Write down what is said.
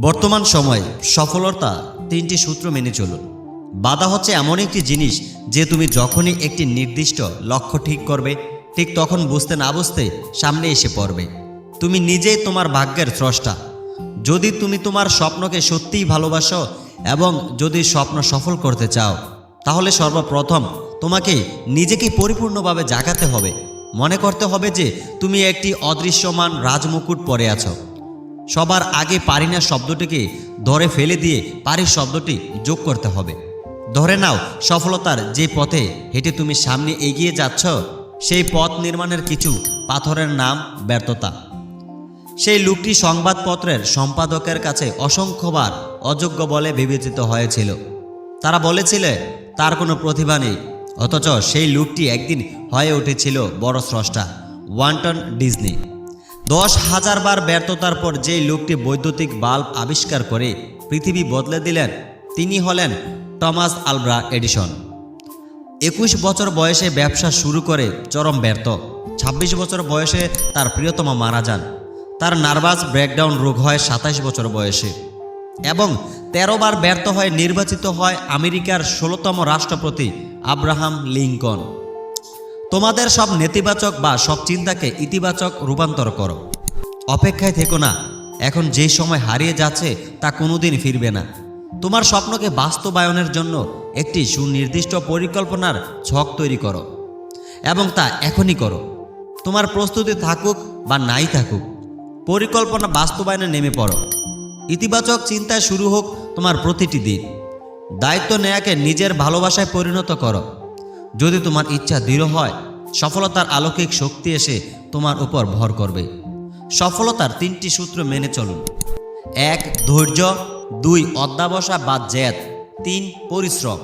বর্তমান সময়ে সফলতা তিনটি সূত্র মেনে চলুন। বাধা হচ্ছে এমন একটি জিনিস যে তুমি যখনই একটি নির্দিষ্ট লক্ষ্য ঠিক করবে, ঠিক তখন বুঝতে না বুঝতে সামনে এসে পড়বে। তুমি নিজেই তোমার ভাগ্যের স্রষ্টা। যদি তুমি তোমার স্বপ্নকে সত্যিই ভালোবাসো এবং যদি স্বপ্ন সফল করতে চাও, তাহলে সর্বপ্রথম তোমাকে নিজেকে পরিপূর্ণভাবে জাগাতে হবে। মনে করতে হবে যে তুমি একটি অদৃশ্যমান রাজমুকুট পরে আছো। সবার আগে পারি না শব্দটিকে ধরে ফেলে দিয়ে পারি শব্দটি যোগ করতে হবে। ধরে নাও, সফলতার যে পথে হেঁটে তুমি সামনে এগিয়ে যাচ্ছ, সেই পথ নির্মাণের কিছু পাথরের নাম ব্যর্থতা। সেই লোকটি সংবাদপত্রের সম্পাদকের কাছে অসংখ্যবার অযোগ্য বলে বিবেচিত হয়েছিল। তারা বলেছিলে, তার কোনো প্রতিভা নেই। অথচ সেই লোকটি একদিন হয়ে উঠেছিল বড় স্রষ্টা, ওয়ান্টন ডিজনি। দশ হাজার বার ব্যর্থতার পর যেই লোকটি বৈদ্যুতিক বাল্ব আবিষ্কার করে পৃথিবী বদলে দিলেন, তিনি হলেন টমাস আলব্রা এডিসন। একুশ বছর বয়সে ব্যবসা শুরু করে চরম ব্যর্থ। ২৬ বছর বয়সে তার প্রিয়তমা মারা যান। তার নার্ভাস ব্রেকডাউন রোগ হয় সাতাশ বছর বয়সে। এবং তেরো বার ব্যর্থ হয়ে নির্বাচিত হয় আমেরিকার ষোলোতম রাষ্ট্রপতি আব্রাহাম লিঙ্কন তোমাদের সব নেতিবাচক বা সব চিন্তাকে ইতিবাচক রূপান্তর করো। অপেক্ষায় থেকো না। এখন যে সময় হারিয়ে যাচ্ছে, তা কোনোদিন ফিরবে না। তোমার স্বপ্নকে বাস্তবায়নের জন্য একটি সুনির্দিষ্ট পরিকল্পনার ছক তৈরি করো এবং তা এখনই করো। তোমার প্রস্তুতি থাকুক বা নাই থাকুক, পরিকল্পনা বাস্তবায়নে নেমে পড়ো। ইতিবাচক চিন্তায় শুরু হোক তোমার প্রতিটি দিন। দায়িত্ব নেয়াকে নিজের ভালোবাসায় পরিণত করো। যদি তোমার ইচ্ছা দৃঢ় হয়, সফলতার আলৌকিক শক্তি এসে তোমার উপর ভর করবে। সফলতার তিনটি সূত্র মেনে চলুন। এক, ধৈর্য, দুই অধ্যাবসা বা জেদ, তিন, পরিশ্রম।